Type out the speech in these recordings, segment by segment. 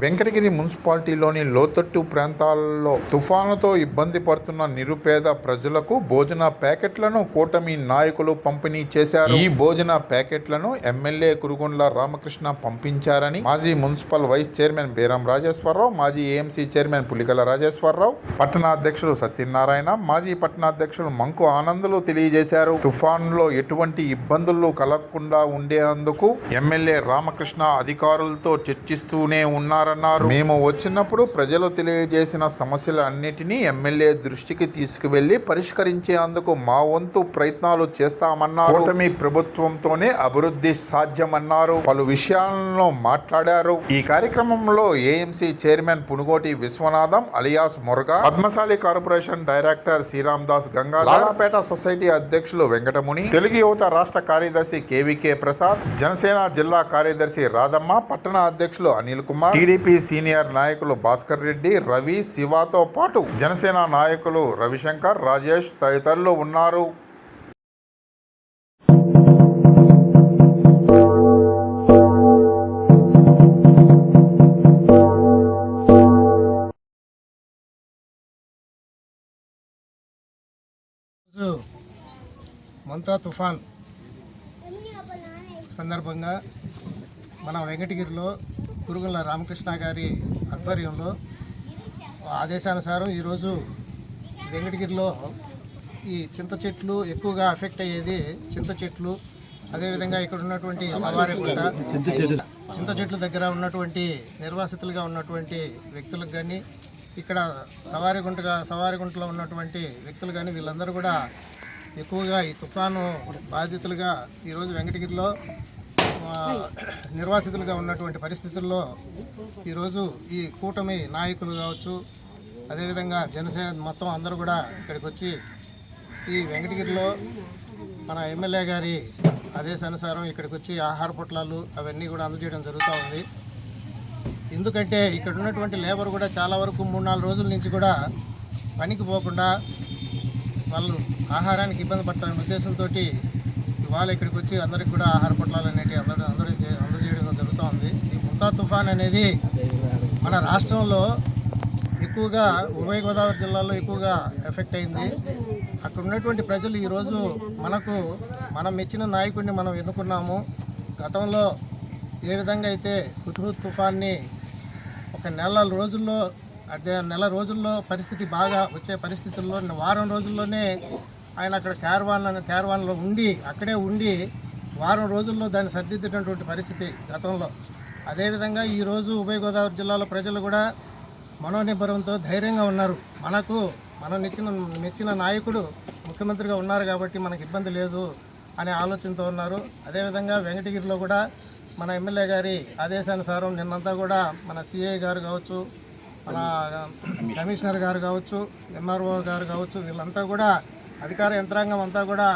Venkatagiri మున్సిపాలిటీలోని లోతట్టు ప్రాంతాల్లో తుఫానుతో ఇబ్బంది పడుతున్న నిరుపేద ప్రజలకు భోజన ప్యాకెట్లను కూటమి నాయకులు పంపిణీ చేశారు. ఈ భోజన ప్యాకెట్లను ఎమ్మెల్యే కురుగొండ్ల రామకృష్ణ పంపించారని మాజీ municipal vice chairman Beeram Rajeswararao మాజీ ఏఎంసీ చైర్మన్ పులికల రాజేశ్వరరావు పట్టణాధ్యక్షులు సత్యనారాయణ మాజీ పట్టణాధ్యక్షులు మంకు ఆనందులు తెలియజేశారు. తుఫాన్లో ఎటువంటి ఇబ్బందులు కలగకుండా ఉండేందుకు ఎమ్మెల్యే రామకృష్ణ అధికారులతో చర్చిస్తూనే ఉన్నారు. ఉన్నారన్నారు మేము వచ్చినప్పుడు ప్రజలు తెలియజేసిన సమస్యలు అన్నిటినీ ఎమ్మెల్యే దృష్టికి తీసుకువెళ్ళి పరిష్కరించేందుకు మా వంతు ప్రయత్నాలు చేస్తామన్నారు. కూటమి ప్రభుత్వంతోనే అభివృద్ధి సాధ్యమన్నారు. పలు విషయాలను మాట్లాడారు. ఈ కార్యక్రమంలో AMC chairman Punugoti Viswanatham alias Muraga Padmasali corporation director Sriram Das Ganga Lalapeta society అధ్యక్షులు వెంకటముని తెలుగు యువత రాష్ట్ర కార్యదర్శి కేవీకే ప్రసాద్ జనసేన జిల్లా కార్యదర్శి రాధమ్మ పట్టణ అధ్యక్షులు అనిల్ కుమార్ టీడీపీ సీనియర్ నాయకులు భాస్కర్ రెడ్డి రవి శివతో పాటు జనసేన నాయకులు రవిశంకర్ రాజేష్ తదితరులు ఉన్నారు. మంతా తుఫాన్ సందర్భంగా మన వెంకటగిరిలో కురుగుల రామకృష్ణ గారి ఆధ్వర్యంలో ఆదేశానుసారం ఈరోజు వెంకటగిరిలో ఈ చింత చెట్లు ఎక్కువగా అఫెక్ట్ అయ్యేది చింత చెట్లు. అదేవిధంగా ఇక్కడ ఉన్నటువంటి సవారిగుంట చింత చెట్ల దగ్గర ఉన్నటువంటి నిర్వాసితులుగా ఉన్నటువంటి వ్యక్తులకు కానీ ఇక్కడ సవారిగుంటగా సవారిగుంటలో ఉన్నటువంటి వ్యక్తులు కానీ వీళ్ళందరూ కూడా ఎక్కువగా ఈ తుఫాను బాధితులుగా ఈరోజు వెంకటగిరిలో నిర్వాసితులుగా ఉన్నటువంటి పరిస్థితుల్లో ఈరోజు ఈ కూటమి నాయకులు కావచ్చు అదేవిధంగా జనసేన మొత్తం అందరూ కూడా ఇక్కడికి వచ్చి ఈ వెంకటగిరిలో మన ఎమ్మెల్యే గారి ఆదేశానుసారం ఇక్కడికి వచ్చి ఆహార పొట్లాలు అవన్నీ కూడా అందజేయడం జరుగుతూ ఉంది. ఎందుకంటే ఇక్కడ ఉన్నటువంటి లేబర్ కూడా చాలా వరకు మూడు నాలుగు రోజుల నుంచి కూడా పనికి పోకుండా వాళ్ళు ఆహారానికి ఇబ్బంది పడతారనే ఉద్దేశంతో ఇవాళ ఇక్కడికి వచ్చి అందరికి కూడా ఆహార పొట్లాలు అనేటివి అందరూ అందరూ అందజేయడం జరుగుతూ ఉంది ఈ ముంతా తుఫాన్ అనేది మన రాష్ట్రంలో ఎక్కువగా ఉభయ గోదావరి జిల్లాలో ఎక్కువగా ఎఫెక్ట్ అయింది. అక్కడ ఉన్నటువంటి ప్రజలు ఈరోజు మనకు మనం మెచ్చిన నాయకుడిని మనం ఎన్నుకున్నాము. గతంలో ఏ విధంగా అయితే హుద్హుద్ తుఫాన్ని ఒక నెల రోజుల్లో అదే నెల రోజుల్లో పరిస్థితి బాగా వచ్చే పరిస్థితుల్లో వారం రోజుల్లోనే ఆయన అక్కడ క్యార్వాన్ క్యార్వాన్లో ఉండి అక్కడే ఉండి వారం రోజుల్లో దాన్ని సరిదిద్దేటటువంటి పరిస్థితి గతంలో. అదేవిధంగా ఈరోజు ఉభయ గోదావరి జిల్లాలో ప్రజలు కూడా మనోనిబ్బరంతో ధైర్యంగా ఉన్నారు. మనకు మనం మెచ్చిన మెచ్చిన నాయకుడు ముఖ్యమంత్రిగా ఉన్నారు కాబట్టి మనకి ఇబ్బంది లేదు అనే ఆలోచనతో ఉన్నారు. అదేవిధంగా వెంకటగిరిలో కూడా మన ఎమ్మెల్యే గారి ఆదేశానుసారం నిన్నంతా కూడా మన సిఐ గారు కావచ్చు మన కమిషనర్ గారు కావచ్చు ఎంఆర్ఓ గారు కావచ్చు వీళ్ళంతా కూడా అధికార యంత్రాంగం అంతా కూడా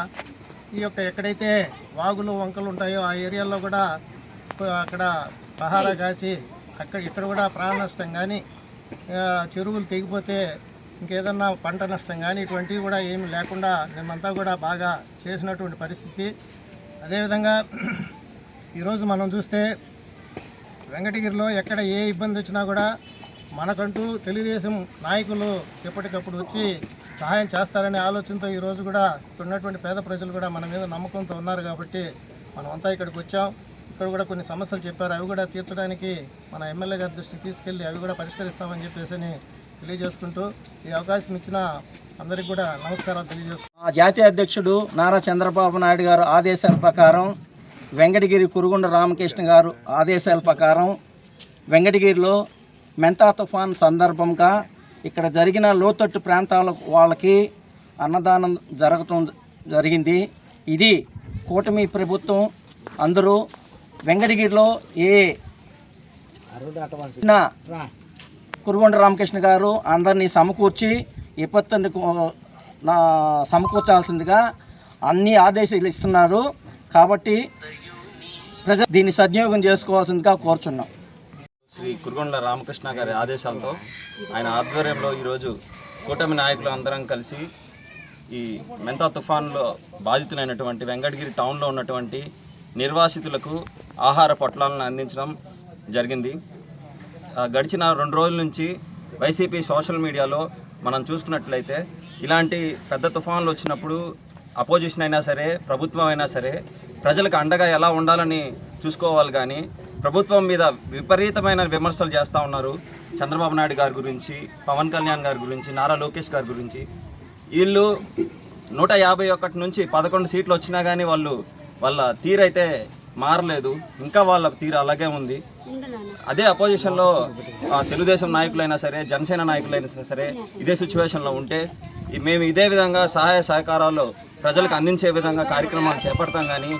ఈ యొక్క ఎక్కడైతే వాగులు వంకలు ఉంటాయో ఆ ఏరియాలో కూడా అక్కడ పహారా కాచి అక్కడ ఇక్కడ కూడా ప్రాణ నష్టం కానీ చెరువులు తెగిపోతే ఇంకేదన్నా పంట నష్టం కానీ ఇటువంటివి కూడా ఏమి లేకుండా నిన్నంతా కూడా బాగా చేసినటువంటి పరిస్థితి. అదేవిధంగా ఈరోజు మనం చూస్తే వెంకటగిరిలో ఎక్కడ ఏ ఇబ్బంది వచ్చినా కూడా మనకంటూ తెలుగుదేశం నాయకులు ఎప్పటికప్పుడు వచ్చి సహాయం చేస్తారనే ఆలోచనతో ఈరోజు కూడా ఇక్కడ ఉన్నటువంటి పేద ప్రజలు కూడా మన మీద నమ్మకంతో ఉన్నారు కాబట్టి మనమంతా ఇక్కడికి వచ్చాం. ఇక్కడ కూడా కొన్ని సమస్యలు చెప్పారు. అవి కూడా తీర్చడానికి మన ఎమ్మెల్యే గారి దృష్టికి తీసుకెళ్ళి అవి కూడా పరిష్కరిస్తామని చెప్పేసి అని తెలియజేసుకుంటూ ఈ అవకాశం ఇచ్చిన అందరికీ కూడా నమస్కారాలు తెలియజేస్తున్నాం ఆ జాతీయ అధ్యక్షుడు నారా చంద్రబాబు నాయుడు గారు ఆదేశాల ప్రకారం వెంకటగిరి కురుగుండ రామకృష్ణ గారు ఆదేశాల ప్రకారం వెంకటగిరిలో మెంతా తుఫాన్ సందర్భంగా ఇక్కడ జరిగిన లోతట్టు ప్రాంతాల వాళ్ళకి అన్నదానం జరగటం జరిగింది. ఇది కూటమి ప్రభుత్వం అందరూ వెంకటగిరిలో ఏ కురుగొండ రామకృష్ణ గారు అందరినీ సమకూర్చి విపత్తుని సమకూర్చాల్సిందిగా అన్ని ఆదేశాలు ఇస్తున్నారు. కాబట్టి ప్రజలు దీన్ని సద్వినియోగం చేసుకోవాల్సిందిగా కోరుచున్నాం. శ్రీ కురుగొండ రామకృష్ణ గారి ఆదేశాలతో ఆయన ఆధ్వర్యంలో ఈరోజు కూటమి నాయకులు అందరం కలిసి ఈ మెంతా తుఫాన్లో బాధితులైనటువంటి వెంకటగిరి టౌన్లో ఉన్నటువంటి నిర్వాసితులకు ఆహార పొట్లాలను అందించడం జరిగింది. గడిచిన రెండు రోజుల నుంచి వైసీపీ సోషల్ మీడియాలో మనం చూసుకున్నట్లయితే ఇలాంటి పెద్ద తుఫాన్లు వచ్చినప్పుడు అపోజిషన్ అయినా సరే ప్రభుత్వం అయినా సరే ప్రజలకు అండగా ఎలా ఉండాలని చూసుకోవాలి కానీ ప్రభుత్వం మీద విపరీతమైన విమర్శలు చేస్తూ ఉన్నారు. చంద్రబాబు నాయుడు గారి గురించి పవన్ కళ్యాణ్ గారి గురించి నారా లోకేష్ గారి గురించి. వీళ్ళు నూట యాభై ఒకటి నుంచి పదకొండు సీట్లు వచ్చినా కానీ వాళ్ళు వాళ్ళ తీరైతే మారలేదు. ఇంకా వాళ్ళ తీరు అలాగే ఉంది. అదే అపోజిషన్లో తెలుగుదేశం నాయకులైనా సరే జనసేన నాయకులైనా సరే ఇదే సిచ్యువేషన్లో ఉంటే మేము ఇదే విధంగా సహాయ సహకారాలు ప్రజలకు అందించే విధంగా కార్యక్రమాలు చేపడతాం కానీ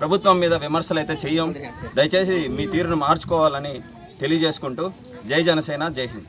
ప్రభుత్వం మీద విమర్శలు అయితే చేయం దయచేసి మీ తీరును మార్చుకోవాలని తెలియజేసుకుంటూ జై జనసేన జై హింద్.